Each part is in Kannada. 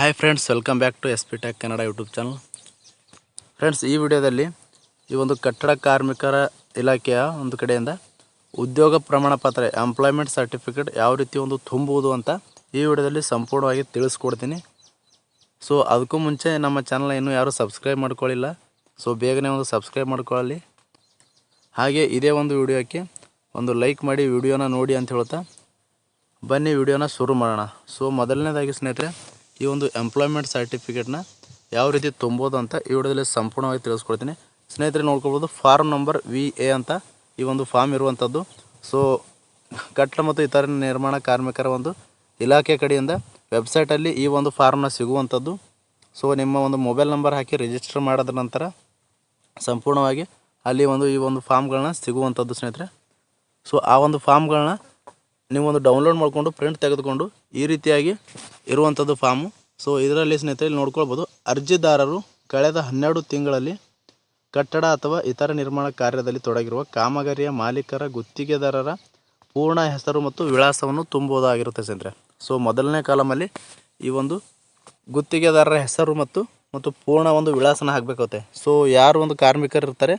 Hi friends welcome back to S P tech Kannada YouTube channel friends ಈ ವಿಡಿಯೋದಲ್ಲಿ ಈ ಒಂದು ಕಟ್ಟಡ ಕಾರ್ಮಿಕರ ಇಲಾಖೆಯ ಒಂದು ಕಡೆಯಿಂದ ಉದ್ಯೋಗ ಪ್ರಮಾಣ ಪತ್ರ ಎಂಪ್ಲಾಯ್ಮೆಂಟ್ ಸರ್ಟಿಫಿಕೇಟ್ ಯಾವ ರೀತಿ ಒಂದು ತುಂಬುವುದು ಅಂತ ಈ ವಿಡಿಯೋದಲ್ಲಿ ಸಂಪೂರ್ಣವಾಗಿ ತಿಳಿಸ್ಕೊಡ್ತೀನಿ. ಸೊ ಅದಕ್ಕೂ ಮುಂಚೆ ನಮ್ಮ ಚಾನಲ್ ಇನ್ನೂ ಯಾರೂ ಸಬ್ಸ್ಕ್ರೈಬ್ ಮಾಡ್ಕೊಳ್ಳಿಲ್ಲ. ಸೊ ಬೇಗನೆ ಒಂದು ಸಬ್ಸ್ಕ್ರೈಬ್ ಮಾಡ್ಕೊಳ್ಳಿ. ಹಾಗೆ ಇದೇ ಒಂದು ವಿಡಿಯೋಕ್ಕೆ ಒಂದು ಲೈಕ್ ಮಾಡಿ ವಿಡಿಯೋನ ನೋಡಿ ಅಂತ ಹೇಳ್ತಾ ಬನ್ನಿ, ವಿಡಿಯೋನ ಶುರು ಮಾಡೋಣ. ಸೊ ಮೊದಲನೇದಾಗಿ ಸ್ನೇಹಿತರೆ ಈ ಒಂದು ಎಂಪ್ಲಾಯ್ಮೆಂಟ್ ಸರ್ಟಿಫಿಕೇಟ್ನ ಯಾವ ರೀತಿ ತುಂಬೋದು ಅಂತ ಈ ವಿಡಿಯೋದಲ್ಲಿ ಸಂಪೂರ್ಣವಾಗಿ ತಿಳಿಸ್ಕೊಡ್ತೀನಿ. ಸ್ನೇಹಿತರೆ ನೋಡ್ಕೊಬೋದು ಫಾರ್ಮ್ ನಂಬರ್ ವಿ ಎ ಅಂತ ಈ ಒಂದು ಫಾರ್ಮ್ ಇರುವಂಥದ್ದು. ಸೊ ಕಟ್ಟಡ ಮತ್ತು ಇತರ ನಿರ್ಮಾಣ ಕಾರ್ಮಿಕರ ಒಂದು ಇಲಾಖೆ ಕಡೆಯಿಂದ ವೆಬ್ಸೈಟಲ್ಲಿ ಈ ಒಂದು ಫಾರ್ಮ್ನ ಸಿಗುವಂಥದ್ದು. ಸೊ ನಿಮ್ಮ ಒಂದು ಮೊಬೈಲ್ ನಂಬರ್ ಹಾಕಿ ರಿಜಿಸ್ಟರ್ ಮಾಡಿದ ನಂತರ ಸಂಪೂರ್ಣವಾಗಿ ಅಲ್ಲಿ ಒಂದು ಈ ಒಂದು ಫಾರ್ಮ್ಗಳನ್ನ ಸಿಗುವಂಥದ್ದು ಸ್ನೇಹಿತರೆ. ಸೊ ಆ ಒಂದು ಫಾರ್ಮ್ಗಳನ್ನ ನೀವು ಒಂದು ಡೌನ್ಲೋಡ್ ಮಾಡಿಕೊಂಡು ಪ್ರಿಂಟ್ ತೆಗೆದುಕೊಂಡು ಈ ರೀತಿಯಾಗಿ ಇರುವಂಥದ್ದು ಫಾರ್ಮು ಸೊ ಇದರಲ್ಲಿ ಸ್ನೇಹಿತರೆ ನೋಡ್ಕೊಳ್ಬೋದು. ಅರ್ಜಿದಾರರು ಕಳೆದ ಹನ್ನೆರಡು ತಿಂಗಳಲ್ಲಿ ಕಟ್ಟಡ ಅಥವಾ ಇತರ ನಿರ್ಮಾಣ ಕಾರ್ಯದಲ್ಲಿ ತೊಡಗಿರುವ ಕಾಮಗಾರಿಯ ಮಾಲೀಕರ ಗುತ್ತಿಗೆದಾರರ ಪೂರ್ಣ ಹೆಸರು ಮತ್ತು ವಿಳಾಸವನ್ನು ತುಂಬುವುದಾಗಿರುತ್ತೆ ಸ್ನೇಹಿತರೆ. ಸೊ ಮೊದಲನೇ ಕಾಲಮಲ್ಲಿ ಈ ಒಂದು ಗುತ್ತಿಗೆದಾರರ ಹೆಸರು ಮತ್ತು ಮತ್ತು ಪೂರ್ಣ ಒಂದು ವಿಳಾಸನ ಹಾಕಬೇಕಾಗುತ್ತೆ. ಸೊ ಯಾರು ಒಂದು ಕಾರ್ಮಿಕರು ಇರ್ತಾರೆ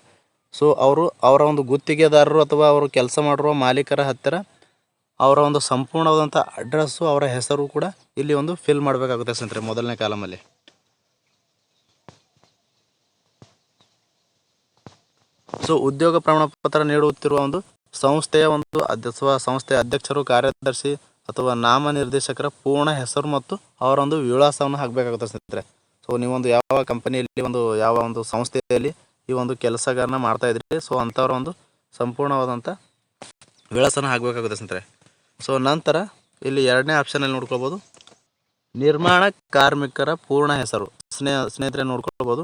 ಸೊ ಅವರು ಅವರ ಒಂದು ಗುತ್ತಿಗೆದಾರರು ಅಥವಾ ಅವರು ಕೆಲಸ ಮಾಡಿರುವ ಮಾಲೀಕರ ಹತ್ತಿರ ಅವರ ಒಂದು ಸಂಪೂರ್ಣವಾದಂಥ ಅಡ್ರೆಸ್ಸು ಅವರ ಹೆಸರು ಕೂಡ ಇಲ್ಲಿ ಒಂದು ಫಿಲ್ ಮಾಡಬೇಕಾಗುತ್ತೆ ಸ್ನೇಹಿತರೆ ಮೊದಲನೇ ಕಾಲಮಲ್ಲಿ. ಸೊ ಉದ್ಯೋಗ ಪ್ರಮಾಣ ಪತ್ರ ನೀಡುತ್ತಿರುವ ಒಂದು ಸಂಸ್ಥೆಯ ಒಂದು ಅಥವಾ ಸಂಸ್ಥೆಯ ಅಧ್ಯಕ್ಷರು, ಕಾರ್ಯದರ್ಶಿ ಅಥವಾ ನಾಮ ನಿರ್ದೇಶಕರ ಪೂರ್ಣ ಹೆಸರು ಮತ್ತು ಅವರ ಒಂದು ವಿಳಾಸವನ್ನು ಹಾಕಬೇಕಾಗುತ್ತೆ ಸ್ನೇಹಿತರೆ. ಸೊ ನೀವೊಂದು ಯಾವ ಕಂಪನಿಯಲ್ಲಿ ಒಂದು, ಯಾವ ಒಂದು ಸಂಸ್ಥೆಯಲ್ಲಿ ಈ ಒಂದು ಕೆಲಸಗಾರನ ಮಾಡ್ತಾ ಇದ್ರಿ ಸೊ ಅಂಥವ್ರ ಒಂದು ಸಂಪೂರ್ಣವಾದಂಥ ವಿಳಾಸನ ಹಾಕಬೇಕಾಗುತ್ತೆ ಸ್ನೇಹಿತರೆ. ಸೊ ನಂತರ ಇಲ್ಲಿ ಎರಡನೇ ಆಪ್ಷನಲ್ಲಿ ನೋಡ್ಕೊಳ್ಬೋದು. ನಿರ್ಮಾಣ ಕಾರ್ಮಿಕರ ಪೂರ್ಣ ಹೆಸರು. ಸ್ನೇಹ, ಸ್ನೇಹಿತರೆ ನೋಡ್ಕೊಳ್ಬೋದು.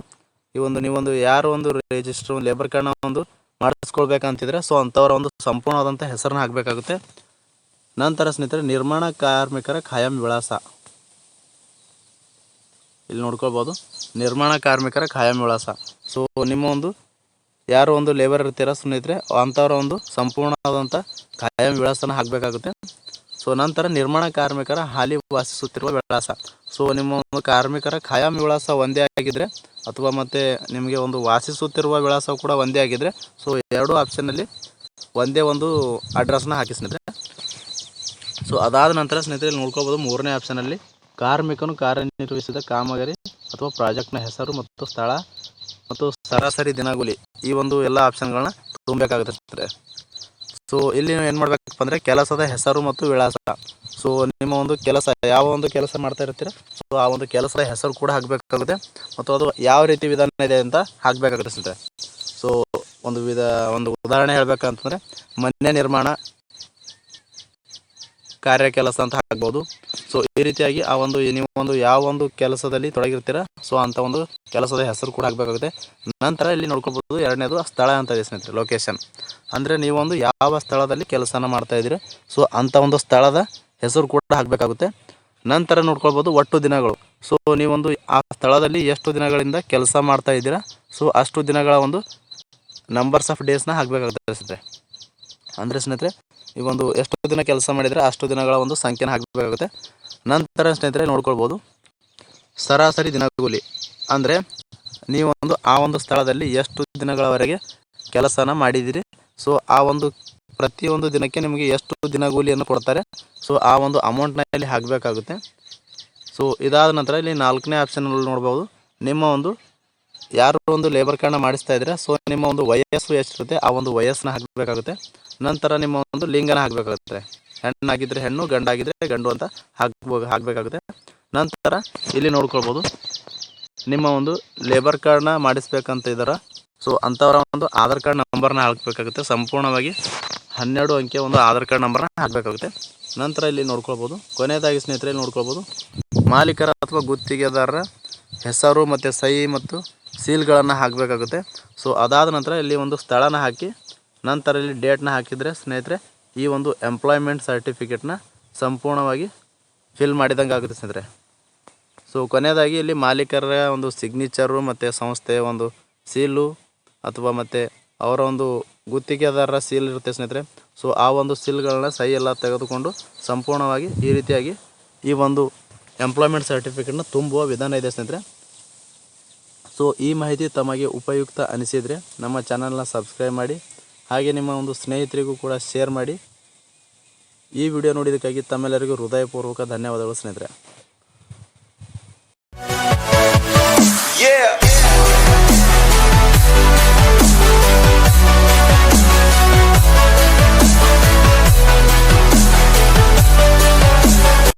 ಈ ಒಂದು ನೀವೊಂದು ಯಾರು ಒಂದು ರಿಜಿಸ್ಟರ್ ಲೇಬರ್ ಕಾರ್ಡ್ನ ಒಂದು ಮಾಡಿಸ್ಕೊಳ್ಬೇಕಂತಿದ್ರೆ ಸೊ ಅಂಥವ್ರ ಒಂದು ಸಂಪೂರ್ಣವಾದಂಥ ಹೆಸರನ್ನ ಹಾಕಬೇಕಾಗುತ್ತೆ. ನಂತರ ಸ್ನೇಹಿತರೆ, ನಿರ್ಮಾಣ ಕಾರ್ಮಿಕರ ಖಾಯಂ ವಿಳಾಸ. ಇಲ್ಲಿ ನೋಡ್ಕೊಳ್ಬೋದು. ನಿರ್ಮಾಣ ಕಾರ್ಮಿಕರ ಖಾಯಂ ವಿಳಾಸ. ಸೊ ನಿಮ್ಮ ಒಂದು ಯಾರು ಒಂದು ಲೇಬರ್ ಇರ್ತೀರ ಸ್ನೇಹಿತರೆ ಅಂಥವ್ರ ಒಂದು ಸಂಪೂರ್ಣವಾದಂಥ ಕಾಯಂ ವಿಳಾಸನ ಹಾಕಬೇಕಾಗುತ್ತೆ. ಸೊ ನಂತರ ನಿರ್ಮಾಣ ಕಾರ್ಮಿಕರ ಹಾಲಿ ವಾಸಿಸುತ್ತಿರುವ ವಿಳಾಸ. ಸೊ ನಿಮ್ಮ ಒಂದು ಕಾರ್ಮಿಕರ ಖಾಯಂ ವಿಳಾಸ ಒಂದೇ ಆಗಿದ್ದರೆ ಅಥವಾ ಮತ್ತು ನಿಮಗೆ ಒಂದು ವಾಸಿಸುತ್ತಿರುವ ವಿಳಾಸ ಕೂಡ ಒಂದೇ ಆಗಿದ್ದರೆ ಸೊ ಎರಡು ಆಪ್ಷನಲ್ಲಿ ಒಂದೇ ಒಂದು ಅಡ್ರೆಸ್ನ ಹಾಕಿ ಸೊ ಅದಾದ ನಂತರ ಸ್ನೇಹಿತರೆ ನೋಡ್ಕೊಬೋದು ಮೂರನೇ ಆಪ್ಷನಲ್ಲಿ ಕಾರ್ಮಿಕನು ಕಾರ್ಯನಿರ್ವಹಿಸಿದ ಕಾಮಗಾರಿ ಅಥವಾ ಪ್ರಾಜೆಕ್ಟ್ನ ಹೆಸರು ಮತ್ತು ಸ್ಥಳ ಮತ್ತು ಸರಾಸರಿ ದಿನಗೂಲಿ ಈ ಒಂದು ಎಲ್ಲ ಆಪ್ಷನ್ಗಳನ್ನ ತುಂಬಬೇಕಾಗುತ್ತೆ ಸೊ ಇಲ್ಲಿ ನೀವು ಏನು ಮಾಡಬೇಕಪ್ಪ ಅಂದರೆ ಕೆಲಸದ ಹೆಸರು ಮತ್ತು ವಿಳಾಸ. ಸೊ ನಿಮ್ಮ ಒಂದು ಕೆಲಸ, ಯಾವ ಒಂದು ಕೆಲಸ ಮಾಡ್ತಾ ಇರ್ತೀರ, ಸೊ, ಆ ಒಂದು ಕೆಲಸದ ಹೆಸರು ಕೂಡ ಹಾಕಬೇಕಾಗುತ್ತೆ. ಮತ್ತು ಅದು ಯಾವ ರೀತಿ ವಿಧಾನ ಇದೆ ಅಂತ ಹಾಕಬೇಕಾಗುತ್ತೆ ಸೊ ಒಂದು ವಿಧ, ಒಂದು ಉದಾಹರಣೆ ಹೇಳ್ಬೇಕಂತಂದರೆ ಮನೆ ನಿರ್ಮಾಣ ಕಾರ್ಯ ಕೆಲಸ ಅಂತ ಹಾಕ್ಬೋದು. ಸೊ ಈ ರೀತಿಯಾಗಿ ಆ ಒಂದು ನೀವು ಒಂದು ಯಾವ ಒಂದು ಕೆಲಸದಲ್ಲಿ ತೊಡಗಿರ್ತೀರ ಸೊ ಅಂಥ ಒಂದು ಕೆಲಸದ ಹೆಸರು ಕೂಡ ಹಾಕಬೇಕಾಗುತ್ತೆ. ನಂತರ ಇಲ್ಲಿ ನೋಡ್ಕೊಳ್ಬೋದು ಎರಡನೇದು ಸ್ಥಳ ಅಂತ ಇದೆ ಸ್ನೇಹಿತರೆ ಲೊಕೇಶನ್ ಅಂದರೆ ನೀವೊಂದು ಯಾವ ಸ್ಥಳದಲ್ಲಿ ಕೆಲಸನ ಮಾಡ್ತಾ ಇದ್ದೀರಿ ಸೊ ಅಂಥ ಒಂದು ಸ್ಥಳದ ಹೆಸರು ಕೂಡ ಹಾಕಬೇಕಾಗುತ್ತೆ. ನಂತರ ನೋಡ್ಕೊಳ್ಬೋದು ಒಟ್ಟು ದಿನಗಳು. ಸೊ ನೀವೊಂದು ಆ ಸ್ಥಳದಲ್ಲಿ ಎಷ್ಟು ದಿನಗಳಿಂದ ಕೆಲಸ ಮಾಡ್ತಾ ಇದ್ದೀರಾ ಸೊ ಅಷ್ಟು ದಿನಗಳ ಒಂದು ನಂಬರ್ಸ್ ಆಫ್ ಡೇಸ್ನ ಹಾಕಬೇಕಾಗುತ್ತೆ ಸ್ನೇಹಿತರೆ. ಅಂದರೆ ಸ್ನೇಹಿತರೆ ಈ ಒಂದು ಎಷ್ಟು ದಿನ ಕೆಲಸ ಮಾಡಿದರೆ ಅಷ್ಟು ದಿನಗಳ ಒಂದು ಸಂಖ್ಯೆನ ಹಾಕಬೇಕಾಗುತ್ತೆ. ನಂತರ ಸ್ನೇಹಿತರೆ ನೋಡ್ಕೊಳ್ಬೋದು. ಸರಾಸರಿ ದಿನಗೂಲಿ ಅಂದರೆ ನೀವು ಒಂದು ಆ ಒಂದು ಸ್ಥಳದಲ್ಲಿ ಎಷ್ಟು ದಿನಗಳವರೆಗೆ ಕೆಲಸನ ಮಾಡಿದ್ದೀರಿ. ಸೊ ಆ ಒಂದು ಪ್ರತಿಯೊಂದು ದಿನಕ್ಕೆ ನಿಮಗೆ ಎಷ್ಟು ದಿನಗೂಲಿಯನ್ನು ಕೊಡ್ತಾರೆ. ಸೊ ಆ ಒಂದು ಅಮೌಂಟ್ನಲ್ಲಿ ಹಾಕಬೇಕಾಗುತ್ತೆ. ಸೊ ಇದಾದ ನಂತರ ಇಲ್ಲಿ ನಾಲ್ಕನೇ ಆಪ್ಷನಲ್ಲಿ ನೋಡ್ಬೋದು. ನಿಮ್ಮ ಒಂದು ಯಾರು ಒಂದು ಲೇಬರ್ ಕಾರ್ಡ್ನ ಮಾಡಿಸ್ತಾ ಇದ್ದೀರಾ ಸೊ ನಿಮ್ಮ ಒಂದು ವಯಸ್ಸು ಎಷ್ಟಿರುತ್ತೆ, ಆ ಒಂದು ವಯಸ್ಸನ್ನ ಹಾಕಬೇಕಾಗುತ್ತೆ. ನಂತರ ನಿಮ್ಮ ಒಂದು ಲಿಂಗನ ಹಾಕಬೇಕಾಗುತ್ತೆ. ಹೆಣ್ಣಾಗಿದ್ದರೆ ಹೆಣ್ಣು ಗಂಡಾಗಿದ್ದರೆ ಗಂಡು ಅಂತ ಹಾಕ್ಬೋ ಹಾಕಬೇಕಾಗುತ್ತೆ. ನಂತರ ಇಲ್ಲಿ ನೋಡ್ಕೊಳ್ಬೋದು, ನಿಮ್ಮ ಒಂದು ಲೇಬರ್ ಕಾರ್ಡ್ನ ಮಾಡಿಸ್ಬೇಕಂತ ಇದ್ದಾರ ಸೊ ಅಂಥವರ ಒಂದು ಆಧಾರ್ ಕಾರ್ಡ್ ನಂಬರ್ನ ಹಾಕಬೇಕಾಗುತ್ತೆ. ಸಂಪೂರ್ಣವಾಗಿ ಹನ್ನೆರಡು ಅಂಕೆ ಒಂದು ಆಧಾರ್ ಕಾರ್ಡ್ ನಂಬರ್ನ ಹಾಕಬೇಕಾಗುತ್ತೆ. ನಂತರ ಇಲ್ಲಿ ನೋಡ್ಕೊಳ್ಬೋದು, ಕೊನೆಯದಾಗಿ ಸ್ನೇಹಿತರೆ ನೋಡ್ಕೊಳ್ಬೋದು, ಮಾಲೀಕರ ಅಥವಾ ಗುತ್ತಿಗೆದಾರರ ಹೆಸರು ಮತ್ತು ಸಹಿ ಮತ್ತು ಸೀಲ್ಗಳನ್ನು ಹಾಕಬೇಕಾಗುತ್ತೆ. ಸೊ ಅದಾದ ನಂತರ ಇಲ್ಲಿ ಒಂದು ಸ್ಥಳನ ಹಾಕಿ, ನಂತರ ಇಲ್ಲಿ ಡೇಟ್ನ ಹಾಕಿದರೆ ಸ್ನೇಹಿತರೆ, ಈ ಒಂದು ಎಂಪ್ಲಾಯ್ಮೆಂಟ್ ಸರ್ಟಿಫಿಕೇಟ್ನ ಸಂಪೂರ್ಣವಾಗಿ ಫಿಲ್ ಮಾಡಿದಂಗೆ ಆಗುತ್ತೆ ಸ್ನೇಹಿತರೆ. ಸೊ ಕೊನೆಯದಾಗಿ ಇಲ್ಲಿ ಮಾಲೀಕರ ಒಂದು ಸಿಗ್ನೇಚರು ಮತ್ತು ಸಂಸ್ಥೆಯ ಒಂದು ಸೀಲು ಅಥವಾ ಮತ್ತು ಅವರ ಒಂದು ಗುತ್ತಿಗೆದಾರರ ಸೀಲ್ ಇರುತ್ತೆ ಸ್ನೇಹಿತರೆ. ಸೊ ಆ ಒಂದು ಸೀಲ್ಗಳನ್ನ ಸಹಿ ಎಲ್ಲ ತೆಗೆದುಕೊಂಡು ಸಂಪೂರ್ಣವಾಗಿ ಈ ರೀತಿಯಾಗಿ ಈ ಒಂದು ಎಂಪ್ಲಾಯ್ಮೆಂಟ್ ಸರ್ಟಿಫಿಕೇಟ್ನ ತುಂಬುವ ವಿಧಾನ ಇದೆ ಸ್ನೇಹಿತರೆ. ಸೊ ಈ ಮಾಹಿತಿ ತಮಗೆ ಉಪಯುಕ್ತ ಅನಿಸಿದರೆ ನಮ್ಮ ಚಾನಲ್ನ ಸಬ್ಸ್ಕ್ರೈಬ್ ಮಾಡಿ, ಹಾಗೆ ನಿಮ್ಮ ಒಂದು ಸ್ನೇಹಿತರಿಗೂ ಕೂಡ ಶೇರ್ ಮಾಡಿ. ಈ ವಿಡಿಯೋ ನೋಡಿದ್ದಕ್ಕಾಗಿ ತಮ್ಮೆಲ್ಲರಿಗೂ ಹೃದಯಪೂರ್ವಕ ಧನ್ಯವಾದಗಳು ಸ್ನೇಹಿತರೆ.